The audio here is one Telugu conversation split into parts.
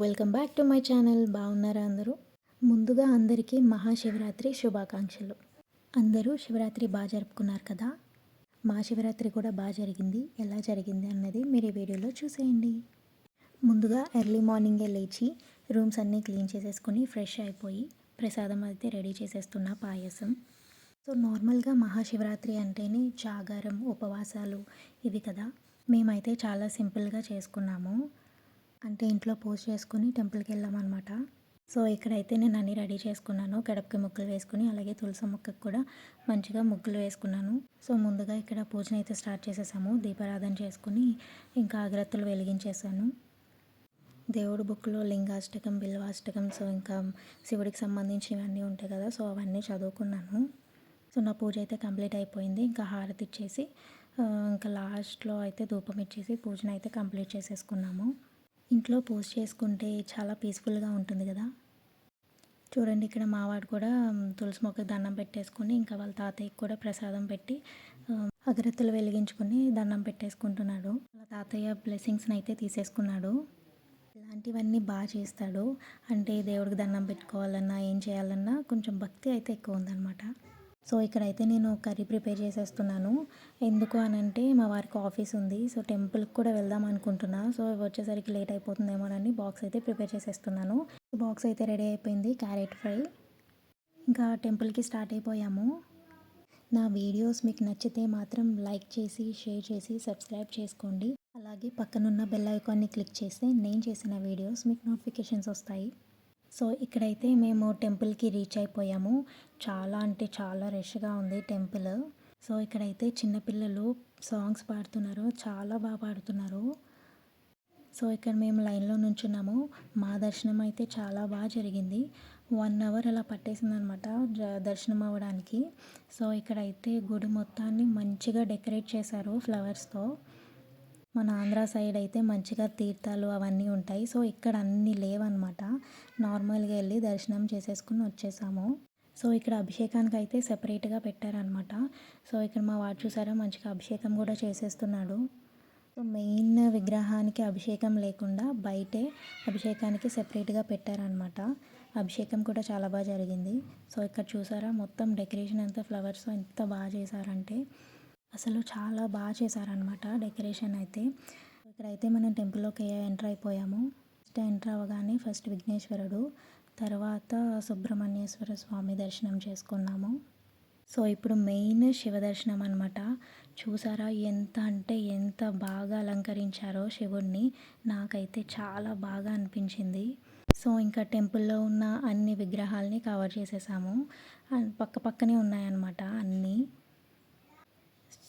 Welcome back to my channel. బాగున్నారా అందరూ? ముందుగా అందరికీ మహాశివరాత్రి శుభాకాంక్షలు. అందరూ శివరాత్రి బాగా జరుపుకున్నారు కదా? మా శివరాత్రి కూడా బాగా జరిగింది. ఎలా జరిగింది అన్నది మీరు ఈ వీడియోలో చూసేయండి. ముందుగా ఎర్లీ మార్నింగే లేచి రూమ్స్ అన్నీ క్లీన్ చేసేసుకొని ఫ్రెష్ అయిపోయి ప్రసాదం అయితే రెడీ చేసేస్తున్న పాయసం. సో నార్మల్గా మహాశివరాత్రి అంటేనే జాగారం ఉపవాసాలు ఇవి కదా. మేమైతే చాలా సింపుల్గా చేసుకున్నాము. అంటే ఇంట్లో పూజ చేసుకుని టెంపుల్కి వెళ్ళామన్నమాట. సో ఇక్కడైతే నేను అన్నీ రెడీ చేసుకున్నాను. గడపకి ముగ్గులు వేసుకుని అలాగే తులసి మొక్కకు కూడా మంచిగా ముగ్గులు వేసుకున్నాను. సో ముందుగా ఇక్కడ పూజను అయితే స్టార్ట్ చేసేసాము. దీపారాధన చేసుకుని ఇంకా అగరత్తులు వెలిగించేసాను. దేవుడు బుక్లో లింగాష్టకం బిల్వాష్టకం సో ఇంకా శివుడికి సంబంధించినవన్నీ ఉంటాయి కదా సో అవన్నీ చదువుకున్నాను. సో నా పూజ అయితే కంప్లీట్ అయిపోయింది. ఇంకా హారతి ఇచ్చేసి ఇంకా లాస్ట్లో అయితే ధూపం ఇచ్చేసి పూజను అయితే కంప్లీట్ చేసేసుకున్నాము. ఇంట్లో పూజ చేసుకుంటే చాలా పీస్ఫుల్గా ఉంటుంది కదా. చూడండి ఇక్కడ మావాడు కూడా తులసి మొక్కకి దండం పెట్టేసుకుని ఇంకా వాళ్ళ తాతయ్యకి కూడా ప్రసాదం పెట్టి అగరత్తులు వెలిగించుకుని దండం పెట్టేసుకుంటున్నాడు. వాళ్ళ తాతయ్య బ్లెస్సింగ్స్ని అయితే తీసేసుకున్నాడు. ఇలాంటివన్నీ బాగా చేస్తాడు. అంటే దేవుడికి దండం పెట్టుకోవాలన్నా ఏం చేయాలన్నా కొంచెం భక్తి అయితే ఎక్కువ ఉందన్నమాట. సో ఇక్కడైతే నేను కర్రీ ప్రిపేర్ చేసేస్తున్నాను. ఎందుకు అని అంటే మా వారికి ఆఫీస్ ఉంది. సో టెంపుల్కి కూడా వెళ్దాం అనుకుంటున్నా. సో వచ్చేసరికి లేట్ అయిపోతుందేమోనని బాక్స్ అయితే ప్రిపేర్ చేసేస్తున్నాను. బాక్స్ అయితే రెడీ అయిపోయింది. Carrot fry. ఇంకా టెంపుల్కి స్టార్ట్ అయిపోయాము. నా వీడియోస్ మీకు నచ్చితే మాత్రం లైక్ చేసి షేర్ చేసి సబ్స్క్రైబ్ చేసుకోండి. అలాగే పక్కనున్న బెల్ ఐకాన్ని క్లిక్ చేస్తే నేను చేసిన వీడియోస్ మీకు నోటిఫికేషన్స్ వస్తాయి. సో ఇక్కడైతే మేము టెంపుల్కి రీచ్ అయిపోయాము. చాలా అంటే చాలా రష్గా ఉంది టెంపుల్. సో ఇక్కడైతే చిన్నపిల్లలు సాంగ్స్ పాడుతున్నారు. చాలా బాగా పాడుతున్నారు. సో ఇక్కడ మేము లైన్లో నుంచున్నాము. మా దర్శనం అయితే చాలా బాగా జరిగింది. వన్ అవర్ అలా పట్టేసిందనమాట దర్శనం అవ్వడానికి. సో ఇక్కడైతే గుడి మొత్తాన్ని మంచిగా డెకరేట్ చేశారు ఫ్లవర్స్తో. మన ఆంధ్ర సైడ్ అయితే మంచిగా తీర్థాలు అవన్నీ ఉంటాయి. సో ఇక్కడ అన్నీ లేవన్నమాట. నార్మల్గా వెళ్ళి దర్శనం చేసేసుకుని వచ్చేసాము. సో ఇక్కడ అభిషేకానికి అయితే సెపరేట్గా పెట్టారనమాట సో ఇక్కడ మా వాడు చూసారా మంచిగా అభిషేకం కూడా చేసేస్తున్నాడు. సో మెయిన్ విగ్రహానికి అభిషేకం లేకుండా బయటే అభిషేకానికి సెపరేట్గా పెట్టారనమాట అభిషేకం కూడా చాలా బాగా జరిగింది. సో ఇక్కడ చూసారా మొత్తం డెకరేషన్ అంతా ఫ్లవర్స్ ఎంత బాగా చేశారంటే. అసలు చాలా బాగా చేశారనమాట డెకరేషన్ అయితే. ఇక్కడైతే మనం టెంపుల్లోకి ఎంటర్ అయిపోయాము. ఫస్ట్ ఎంటర్ అవ్వగానే ఫస్ట్ విఘ్నేశ్వరుడు తర్వాత సుబ్రహ్మణ్యేశ్వర స్వామి దర్శనం చేసుకున్నాము. సో ఇప్పుడు మెయిన్ శివ దర్శనం అనమాట చూసారా ఎంత అంటే ఎంత బాగా అలంకరించారో శివుణ్ణి. నాకైతే చాలా బాగా అనిపించింది. సో ఇంకా టెంపుల్లో ఉన్న అన్ని విగ్రహాలని కవర్ చేసేసాము. పక్క పక్కనే ఉన్నాయన్నమాట అన్నీ.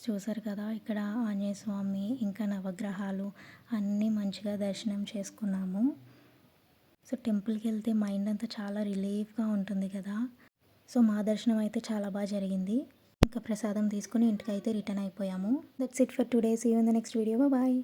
చూసారు కదా ఇక్కడ ఆంజనేయ స్వామి ఇంకా నవగ్రహాలు అన్నీ మంచిగా దర్శనం చేసుకున్నాము. సో టెంపుల్కి వెళ్తే మైండ్ అంతా చాలా రిలీఫ్గా ఉంటుంది కదా. సో మా దర్శనం అయితే చాలా బాగా జరిగింది. ఇంకా ప్రసాదం తీసుకుని ఇంటికి అయితే రిటర్న్ అయిపోయాము. That's it for today see in the next video bye